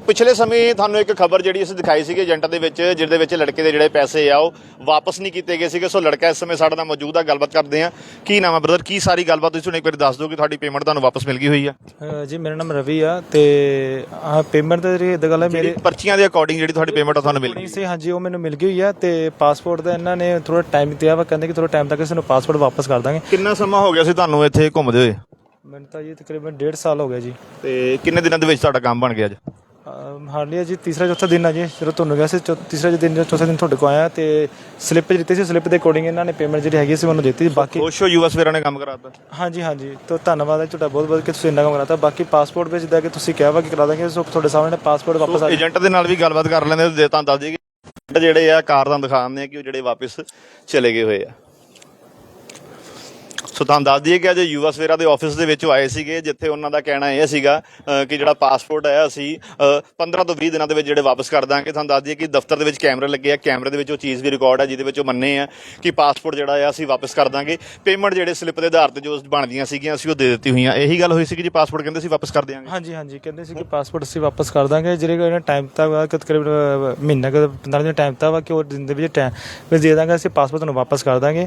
ਪਿਛਲੇ ਸਮੇਂ ਤੁਹਾਨੂੰ ਇੱਕ ਖਬਰ ਜਿਹੜੀ ਅਸੀਂ ਦਿਖਾਈ ਸੀਗੀ ਏਜੰਟ ਦੇ ਵਿੱਚ ਜਿਹਦੇ ਵਿੱਚ ਲੜਕੇ ਦੇ ਜਿਹੜੇ ਪੈਸੇ ਆ ਉਹ ਵਾਪਸ ਨਹੀਂ ਕੀਤੇ ਗਏ ਸੀਗੇ। ਸੋ ਲੜਕਾ ਇਸ ਸਮੇਂ ਸਾਡੇ ਨਾਲ ਮੌਜੂਦ ਆ ਗੱਲਬਾਤ ਕਰਦੇ ਆ। ਕੀ ਨਾਮ ਹੈ ਬ੍ਰਦਰ ਕੀ ਸਾਰੀ ਗੱਲਬਾਤ ਤੁਸੀਂ ਇੱਕ ਵਾਰੀ ਦੱਸ ਦਿਓ ਕਿ ਤੁਹਾਡੀ ਪੇਮੈਂਟ ਤੁਹਾਨੂੰ ਵਾਪਸ ਮਿਲ ਗਈ ਹੋਈ ਆ? ਅਹ ਜੀ ਮੇਰਾ ਨਾਮ ਰਵੀ ਆ ਤੇ ਆ ਪੇਮੈਂਟ ਦੇ ਜਿਹੜੀ ਇਦਾਂ ਗੱਲ ਹੈ ਮੇਰੇ ਪਰਚੀਆਂ ਦੇ ਅਕੋਰਡਿੰਗ ਜਿਹੜੀ ਤੁਹਾਡੀ ਪੇਮੈਂਟ ਆ ਤੁਹਾਨੂੰ ਮਿਲ ਗਈ। ਨਹੀਂ ਸੀ ਹਾਂਜੀ ਉਹ ਮੈਨੂੰ ਮਿਲ ਗਈ ਹੋਈ ਆ ਤੇ ਪਾਸਪੋਰਟ ਦਾ ਇਹਨਾਂ ਨੇ ਥੋੜਾ ਟਾਈਮ ਦਿੱਤਾ ਵਾ ਕਹਿੰਦੇ ਕਿ ਥੋੜਾ ਟਾਈਮ ਤੱਕ ਸਾਨੂੰ ਪਾਸਪੋਰਟ ਵਾਪਸ ਕਰ ਦਾਂਗੇ। ਕਿੰਨਾ ਸਮਾਂ ਹੋ ਗਿਆ ਸੀ ਤੁਹਾਨੂੰ ਇੱਥੇ ਘੁੰਮਦੇ ਹੋਏ? ਮੈਨੂੰ ਤਾਂ ਜੀ ਤਕਰੀਬਨ 1.5 ਸਾਲ ਹੋ ਗਿਆ ਜੀ। ਤੇ ਕਿੰਨੇ ਦਿਨਾਂ ਦੇ ਵਿੱਚ ਤੁਹਾਡਾ ਕੰਮ ਬਣ ਗਿਆ ਅੱਜ? ਹਾਰਡਲੀ ਜੀ ਤੀਸਰਾ ਚੌਥਾ ਦਿਨ ਆ ਜੀ ਜਦੋਂ ਤੁਹਾਨੂੰ ਗਿਆ ਸੀ ਚੌ- ਤੀਸਰਾ ਦਿਨ ਜਾਂ ਚੌਥਾ ਦਿਨ ਤੁਹਾਡੇ ਕੋਲ ਆਇਆ ਤੇ ਸਲਿੱਪ ਦਿੱਤੀ ਸੀ ਸਲਿੱਪ ਦੇ ਅਕੋਰਡਿੰਗ ਇਹਨਾਂ ਨੇ ਪੇਮੈਂਟ ਜਿਹੜੀ ਹੈਗੀ ਸੀ ਮੈਨੂੰ ਦਿੱਤੀ ਬਾਕੀ ਖੁਸ਼ ਹੋ ਯੂਐਸ ਵੇਰਾ ਨੇ ਕੰਮ ਕਰਾਤਾ? ਹਾਂਜੀ ਹਾਂਜੀ ਤਾਂ ਧੰਨਵਾਦ ਹੈ ਤੁਹਾਡਾ ਬਹੁਤ ਬਹੁਤ ਕਿ ਤੁਸੀਂ ਇੰਨਾ ਕੰਮ ਕਰਾਤਾ। ਬਾਕੀ ਪਾਸਪੋਰਟ ਵਿੱਚ ਜਿੱਦਾਂ ਕਿ ਤੁਸੀਂ ਕਿਹਾ ਵਾ ਕਿ ਕਰਾ ਦਾਂਗੇ ਸੋ ਤੁਹਾਡੇ ਸਾਹਮਣੇ ਪਾਸਪੋਰਟ ਵਾਪਸ ਆ ਏਜੰਟ ਦੇ ਨਾਲ ਵੀ ਗੱਲਬਾਤ ਕਰ ਲੈਂਦੇ ਤੇ ਤਾਂ ਦੱਸ ਦਈਏ ਕਿ ਜਿਹੜੇ ਆ ਕਾਰਦਾਂ ਦਿਖਾਉਂਦੇ ਆ ਕਿ ਉਹ ਜਿਹੜੇ ਵਾਪਸ ਚਲੇ ਗਏ ਹੋਏ ਆ। ਸੋ ਤੁਹਾਨੂੰ ਦੱਸ ਦਈਏ ਕਿ ਅੱਜ ਯੂਐਸ ਵੇਰਾ ਦੇ ਆਫਿਸ ਦੇ ਵਿੱਚ ਉਹ ਆਏ ਸੀਗੇ ਜਿੱਥੇ ਉਹਨਾਂ ਦਾ ਕਹਿਣਾ ਇਹ ਸੀਗਾ ਕਿ ਜਿਹੜਾ ਪਾਸਪੋਰਟ ਹੈ ਅਸੀਂ ਅ, 15 ਤੋਂ 20 ਦਿਨਾਂ ਦੇ ਵਿੱਚ ਜਿਹੜੇ ਵਾਪਸ ਕਰ ਦਾਂਗੇ। ਤੁਹਾਨੂੰ ਦੱਸ ਦਈਏ ਕਿ ਦਫ਼ਤਰ ਦੇ ਵਿੱਚ ਕੈਮਰਾ ਲੱਗੇ ਆ ਕੈਮਰੇ ਦੇ ਵਿੱਚ ਉਹ ਚੀਜ਼ ਵੀ ਰਿਕਾਰਡ ਹੈ ਜਿਹਦੇ ਵਿੱਚ ਉਹ ਮੰਨੇ ਆ ਕਿ ਪਾਸਪੋਰਟ ਜਿਹੜਾ ਆ ਅਸੀਂ ਵਾਪਸ ਕਰ ਦਾਂਗੇ। ਪੇਮੈਂਟ ਜਿਹੜੇ ਸਲਿੱਪ ਦੇ ਆਧਾਰ ਤੇ ਜੋ ਬਣਦੀਆਂ ਸੀਗੀਆਂ ਅਸੀਂ ਉਹ ਦੇ ਦਿੱਤੀ ਹੋਈਆਂ। ਇਹੀ ਗੱਲ ਹੋਈ ਸੀ ਕਿ ਜੀ ਪਾਸਪੋਰਟ ਕਹਿੰਦੇ ਸੀ ਵਾਪਸ ਕਰ ਦਿਆਂਗੇ। ਹਾਂਜੀ ਹਾਂਜੀ ਕਹਿੰਦੇ ਸੀ ਕਿ ਪਾਸਪੋਰਟ ਅਸੀਂ ਵਾਪਸ ਕਰ ਦਾਂਗੇ। ਜਿਹੜੇ ਕੋਈ ਟਾਈਮ ਤੱਕ ਤਕਰੀਬਨ ਮਹੀਨਾ ਕੁ 15 ਦਿਨ ਟਾਈਮ ਤੱਕ ਵਾ ਕਿ ਉਹ ਦਿਨ ਦੇ ਵਿੱਚ ਟਾਈਮ ਦੇ ਦਾਂਗੇ ਅਸੀਂ ਪਾਸਪੋਰਟ ਤੁਹਾਨੂੰ ਵਾਪਸ ਕਰ ਦਾਂਗੇ।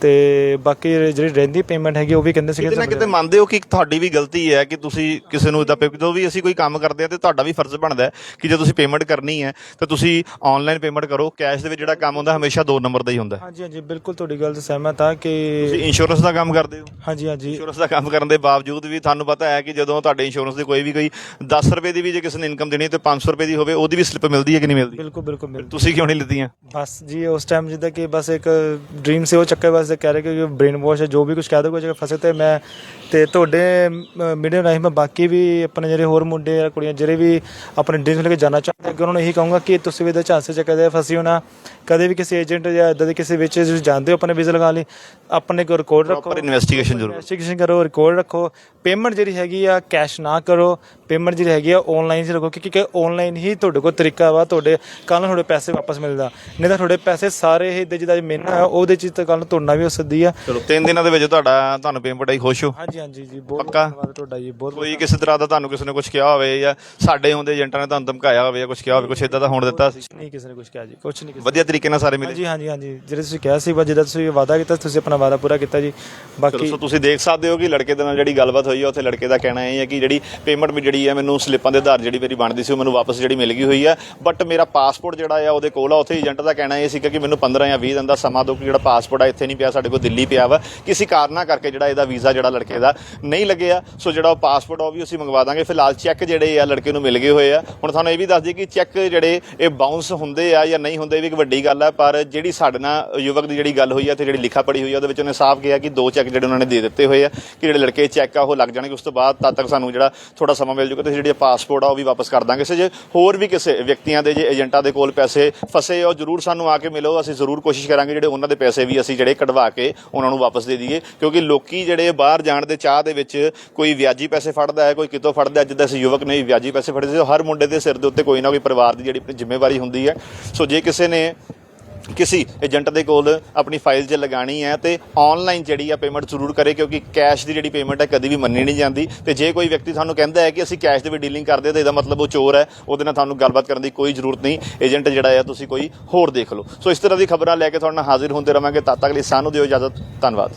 ਤੇ ਬਾਕੀ ਜਿਹੜੀ ਰਹਿੰਦੀ ਪੇਮੈਂਟ ਹੈਗੀ ਉਹ ਵੀ ਕਹਿੰਦੇ ਸੀ ਕਿਤੇ ਨਾ ਕਿਤੇ ਮੰਨਦੇ ਹੋ ਕਿ ਤੁਹਾਡੀ ਵੀ ਗਲਤੀ ਹੈ ਕਿ ਤੁਸੀਂ ਕਿਸੇ ਨੂੰ ਇਦਾਂ ਜਦੋਂ ਵੀ ਅਸੀਂ ਕੋਈ ਕੰਮ ਕਰਦੇ ਆ ਤੇ ਤੁਹਾਡਾ ਵੀ ਫਰਜ਼ ਬਣਦਾ ਹੈ ਕਿ ਜੇ ਤੁਸੀਂ ਪੇਮੈਂਟ ਕਰਨੀ ਹੈ ਤਾਂ ਤੁਸੀਂ ਆਨਲਾਈਨ ਪੇਮੈਂਟ ਕਰੋ। ਕੈਸ਼ ਦੇ ਵਿੱਚ ਜਿਹੜਾ ਕੰਮ ਹੁੰਦਾ ਹਮੇਸ਼ਾ ਦੋ ਨੰਬਰ ਦਾ ਹੀ ਹੁੰਦਾ ਹੈ। ਹਾਂਜੀ ਹਾਂਜੀ ਬਿਲਕੁਲ ਤੁਹਾਡੀ ਗੱਲ ਤੋਂ ਸਹਿਮਤ ਆ ਕਿ ਤੁਸੀਂ ਇੰਸ਼ੋਰੈਂਸ ਦਾ ਕੰਮ ਕਰਦੇ ਹੋ? ਹਾਂਜੀ ਹਾਂਜੀ। ਇੰਸ਼ੋਰੈਂਸ ਦਾ ਕੰਮ ਕਰਨ ਦੇ ਬਾਵਜੂਦ ਵੀ ਤੁਹਾਨੂੰ ਪਤਾ ਹੈ ਕਿ ਜਦੋਂ ਤੁਹਾਡੇ ਇੰਸ਼ੋਰੈਂਸ ਦੀ ਕੋਈ ਵੀ ਕੋਈ 10 ਰੁਪਏ ਦੀ ਵੀ ਜੇ ਕਿਸੇ ਨੇ ਇਨਕਮ ਦੇਣੀ ਤੇ 500 ਰੁਪਏ ਦੀ ਹੋਵੇ ਉਹਦੀ ਵੀ ਸਲਿੱਪ ਮਿਲਦੀ ਹੈ ਕਿ ਨਹੀਂ ਮਿਲਦੀ? ਬਿਲਕੁਲ ਬਿਲਕੁਲ ਬਿਲਕੁਲ। ਤੁਸੀਂ ਕਿਉਂ ਨਹੀਂ ਲਿੱਤੀਆਂ? ਬਸ ਜੀ ਉਸ ਟਾਈਮ ਜਿੱਦਾਂ ਕਿ ਬਸ ਇੱਕ ਡ੍ਰੀਮ ਸੀ ਉਹ ਚੱਕਰ ਕਹਿ ਰਹੇ ਕਿ ਬ੍ਰੇਨ ਵਾਸ਼ ਹੈ ਜੋ ਵੀ ਕੁਝ ਕਹਿ ਦੋ ਕੋਈ ਜਗ੍ਹਾ ਫਸੇ ਤੇ ਮੈਂ ਤੇ ਤੁਹਾਡੇ ਮੀਡੀਆ ਰਾਹੀਂ ਮੈਂ ਬਾਕੀ ਵੀ ਆਪਣੇ ਜਿਹੜੇ ਹੋਰ ਮੁੰਡੇ ਜਾਂ ਕੁੜੀਆਂ ਜਿਹੜੇ ਵੀ ਆਪਣੇ ਡ੍ਰੀਮ ਲੈ ਕੇ ਜਾਣਾ ਚਾਹੁੰਦੇ ਅੱਗੇ ਉਹਨਾਂ ਨੂੰ ਇਹੀ ਕਹੂੰਗਾ ਕਿ ਤੁਸੀਂ ਵੀ ਇਹਦੇ ਝਾਂਸੇ ਚ ਕਦੇ ਫਸਿਓ ਨਾ ਕਦੇ ਵੀ ਕਿਸੇ ਏਜੰਟ ਜਾਂ ਇਦਾਂ ਦੇ ਕਿਸੇ ਵਿੱਚ ਜਾਂਦੇ ਹੋ ਆਪਣੇ ਵੀਜ਼ਾ ਲਗਾ ਲਈ ਆਪਣੇ ਕੋਲ ਰਿਕਾਰਡ ਰੱਖੋ। ਇਨਵੈਸਟੀਗੇਸ਼ਨ ਜ਼ਰੂਰ। ਇਨਵੈਸਟੀਗੇਸ਼ਨ ਕਰੋ ਰਿਕਾਰਡ ਰੱਖੋ। ਪੇਮੈਂਟ ਜਿਹੜੀ ਹੈਗੀ ਆ ਕੈਸ਼ ਨਾ ਕਰੋ। ਪੇਮੈਂਟ ਜਿਹੜੀ ਹੈਗੀ ਆ ਆਨਲਾਈਨ ਹੀ ਰੱਖੋ ਕਿਉਂਕਿ ਆਨਲਾਈਨ ਹੀ ਤੁਹਾਡੇ ਕੋਲ ਤਰੀਕਾ ਵਾ ਤੁਹਾਡੇ ਕੱਲ ਨੂੰ ਤੁਹਾਡੇ ਪੈਸੇ ਵਾਪਸ ਮਿਲਦਾ। ਨਹੀਂ ਤਾਂ ਤੁਹਾਡੇ ਪੈਸੇ ਸਾਰੇ ਹੀ ਜਿਹਦਾ ਮਹੀਨਾ ਹੈ ਉਹਦੇ ਚ ਤਾਂ ਕੱਲ ਨੂੰ ਤੁਰਨਾ ਵੀ ਹੋ ਸਕਦੀ ਆ। ਚਲੋ ਤਿੰਨ ਦਿਨਾਂ ਦੇ ਵਿੱਚ ਤੁਹਾਡਾ ਤੁਹਾਨੂੰ ਪੇਮੈਂਟ ਆਈ ਖੁਸ਼ ਹੋ? ਹਾਂਜੀ ਹਾਂਜੀ ਜੀ ਬਹੁਤ ਪੱਕਾ? ਧੰਨਵਾਦ ਤੁਹਾਡਾ ਜੀ ਬਹੁਤ ਕੋਈ ਕਿਸੇ ਤਰ੍ਹਾਂ ਦਾ ਤੁਹਾਨੂੰ ਕਿਸੇ ਨੇ ਕੁਝ ਕਿਹਾ ਹੋਵੇ ਜਾਂ ਸਾਡੇ ਹੁੰਦੇ ਏਜੰਟਾਂ ਨੇ ਤੁਹਾਨੂੰ ਧਮਕਾਇਆ ਹੋਵੇ ਜਾਂ ਕੁਝ ਕਿਹਾ ਹੋਵੇ ਕੁਝ ਇਦਾਂ ਦਾ ਹੋਣ ਦਿੱਤਾ ਸੀ? ਨਹੀਂ ਕਿਸੇ ਨੇ ਕੁਝ ਕਿਹਾ ਜੀ ਕੁਝ ਨਹੀਂ ਕਿਸੇ ਵਧੀਆ ਤਰੀਕੇ ਨਾਲ ਸਾਰੇ ਮਿਲੇ? ਹਾਂਜੀ ਹਾਂਜੀ ਹਾਂਜੀ ਜਿਹੜੇ ਤੁਸੀਂ ਕਿਹਾ ਸੀ ਬਸ ਜਿਹਦਾ ਤੁਸੀਂ ਵਾਅਦਾ ਕੀਤਾ ਤੁਸੀਂ ਆਪਣਾ ਵਾਅਦਾ ਪੂਰਾ ਕੀਤਾ ਜੀ। ਚਲੋ ਬਾਕੀ ਸੋ ਤੁਸੀਂ ਦੇਖ ਸਕਦੇ ਹੋ ਕਿ ਲੜਕੇ ਦੇ ਨਾਲ ਜਿਹੜੀ ਗੱਲਬਾਤ ਹੋਈ ਹੈ ਉੱਥੇ ਲੜਕੇ ਦਾ ਕਹਿਣਾ ਇਹ ਹੈ ਕਿ ਜਿਹੜੀ ਪੇਮੈਂਟ ਵੀ ਜਿਹੜੀ ਹੈ ਮੈਨੂੰ ਸਲਿੱਪਾਂ ਦੇ ਆਧਾਰ ਜਿਹੜੀ ਮੇਰੀ ਬਣਦੀ ਸੀ ਉਹ ਮੈਨੂੰ ਵਾਪਸ ਜਿਹੜੀ ਮਿਲ ਗਈ ਹੋਈ ਹੈ ਬਟ ਮੇਰਾ ਪਾਸਪੋਰਟ ਜਿਹੜਾ ਆ ਉਹਦੇ ਕੋਲ ਆ ਉੱਥੇ ਏਜੰਟ ਦਾ ਕਹਿਣਾ ਇਹ ਸੀਗਾ ਕਿ ਮੈਨੂੰ 15 ਜਾਂ 20 ਦਿਨ ਦਾ ਸਮਾਂ ਦਿਓ ਕਿ ਜਿਹੜਾ ਪਾਸਪੋਰਟ ਆ ਇੱਥੇ ਨਹੀਂ ਪਿਆ ਸਾਡੇ ਕੋਲ ਦਿੱਲੀ ਪਿਆ ਵਾ। ਕਿਸੇ ਕਾਰਨਾਂ ਕਰਕੇ ਜਿਹੜਾ ਇਹਦਾ ਵੀਜ਼ਾ ਜਿਹੜਾ ਲੜਕੇ ਦਾ ਨਹੀਂ ਲੱਗਿਆ, ਸੋ ਜਿਹੜਾ ਉਹ ਪਾਸਪੋਰਟ ਉਹ ਵੀ ਅਸੀਂ ਮੰਗਵਾ ਦਾਂਗੇ। ਫਿਲਹਾਲ ਚੈੱਕ ਜਿਹੜੇ ਆ ਲੜਕੇ ਨੂੰ ਮਿਲ ਗਏ ਹੋਏ ਆ। ਹੁਣ ਤੁਹਾਨੂੰ ਇਹ ਵੀ ਦੱਸ ਦਈਏ ਕਿ ਚੈੱਕ ਜਿਹੜੇ ਇਹ ਬਾਉਂਸ ਹੁੰਦੇ ਆ ਜਾਂ ਨਹੀਂ ਹੁੰਦੇ ਵੀ ਇੱਕ ਵੱਡੀ ਗੱਲ ਹੈ ਪਰ ਜਿਹੜੀ ਸਾਡੇ ਨਾਲ ਯੁਵਕ ਦੀ ਜਿਹੜੀ ਗੱਲ ਹੋਈ ਆ, ਤੇ ਜਿਹੜੀ ਲਿਖਾ ਪੜੀ ਹੋਈ ਆ, ਉਹਦੇ ਵਿੱਚ ਉਹਨੇ ਸਾਫ਼ ਕਿਹਾ ਕਿ ਦੋ ਚੈੱਕ ਜਿਹੜੇ ਉਹਨਾਂ ਨੇ ਦੇ ਦਿੱਤੇ ਹੋਏ ਆ, ਕਿ ਜਿਹੜੇ ਲੜਕੇ ਚੈੱਕ ਆ ਉਹ ਲੱਗ ਜਾਣਗੇ। ਉਸ ਤੋਂ ਬਾਅਦ ਤਦ ਤੱਕ ਸਾਨੂੰ ਜਿਹੜਾ ਥੋੜਾ ਸਮਾਂ ਮਿਲ ਜੂਗਾ ਤੇ ਜਿਹੜੀ ਪਾਸਪੋਰਟ ਆ ਉਹ ਵੀ ਵਾਪਸ ਕਰ ਦਾਂਗੇ। ਸੋ ਜੇ ਹੋਰ ਵੀ ਕਿਸੇ ਵਿਅਕਤੀਆਂ ਦੇ ਜੇ ਏਜੰਟਾਂ ਦੇ ਕੋਲ ਪੈਸੇ ਫਸੇ ਹੋ ਜਰੂਰ ਸਾਨੂੰ ਆ ਕੇ ਮਿਲੋ। ਅਸੀਂ ਜ਼ਰੂਰ ਕੋਸ਼ਿਸ਼ ਕਰਾਂਗੇ ਜਿਹੜੇ ਉਹਨਾਂ ਦੇ ਪੈਸੇ ਵੀ ਅਸੀਂ ਜਿਹੜੇ ਕਢਵਾ ਕੇ ਉਹਨਾਂ ਨੂੰ ਵਾਪਸ ਦੇ ਦਈਏ, ਕਿਉਂਕਿ ਲੋਕੀ ਜਿਹੜੇ ਬਾਹਰ ਜਾਣ ਦੇ ਚਾਹ ਦੇ ਵਿੱਚ ਕੋਈ ਵਿਆਜੀ ਪੈਸੇ ਫੜਦਾ ਹੈ, ਕੋਈ ਕਿਤੋਂ ਫੜਦਾ ਜਿੱਦਾਂ ਅਸੀਂ ਯੁਵਕ ਨੇ ਵਿਆਜੀ ਪੈਸੇ ਫੜੇ ਸੀ ਹਰ ਮੁੰਡੇ ਦੇ ਸਿਰ ਦੇ ਉੱਤੇ ਕੋਈ ਨਾ ਕੋਈ ਪਰਿਵਾਰ ਦੀ ਜਿਹੜੀ ਆਪਣੀ ਜ਼ਿੰਮੇਵਾਰੀ ਹੁੰਦੀ ਹੈ। ਸੋ ਜੇ ਕਿਸੇ ਨੇ ਕਿਸੇ ਏਜੰਟ ਦੇ ਕੋਲ ਆਪਣੀ ਫਾਈਲ 'ਚ ਲਗਾਣੀ ਹੈ ਤੇ ਆਨਲਾਈਨ ਜਿਹੜੀ ਆ ਪੇਮੈਂਟ ਜ਼ਰੂਰ ਕਰੇ ਕਿਉਂਕਿ ਕੈਸ਼ ਦੀ ਜਿਹੜੀ ਪੇਮੈਂਟ ਹੈ ਕਦੀ ਵੀ ਮੰਨੀ ਨਹੀਂ ਜਾਂਦੀ ਤੇ ਜੇ ਕੋਈ ਵਿਅਕਤੀ ਤੁਹਾਨੂੰ ਕਹਿੰਦਾ ਹੈ ਕਿ ਅਸੀਂ ਕੈਸ਼ ਦੇ ਵਿੱਚ ਡੀਲਿੰਗ ਕਰਦੇ ਹਾਂ ਤਾਂ ਇਹਦਾ ਮਤਲਬ ਉਹ ਚੋਰ ਹੈ, ਉਹਦੇ ਨਾਲ ਤੁਹਾਨੂੰ ਗੱਲਬਾਤ ਕਰਨ ਦੀ ਕੋਈ ਜ਼ਰੂਰਤ ਨਹੀਂ। ਏਜੰਟ ਜਿਹੜਾ ਹੈ, ਤੁਸੀਂ ਕੋਈ ਹੋਰ ਦੇਖ ਲਓ। ਸੋ ਇਸ ਤਰ੍ਹਾਂ ਦੀ ਖਬਰਾਂ ਲੈ ਕੇ ਤੁਹਾਡੇ ਨਾਲ ਹਾਜ਼ਰ ਹੁੰਦੇ ਰਵਾਂਗੇ। ਤਦ ਤੱਕ ਲਈ ਸਾਨੂੰ ਦਿਓ ਇਜਾਜ਼ਤ। ਧੰਨਵਾਦ।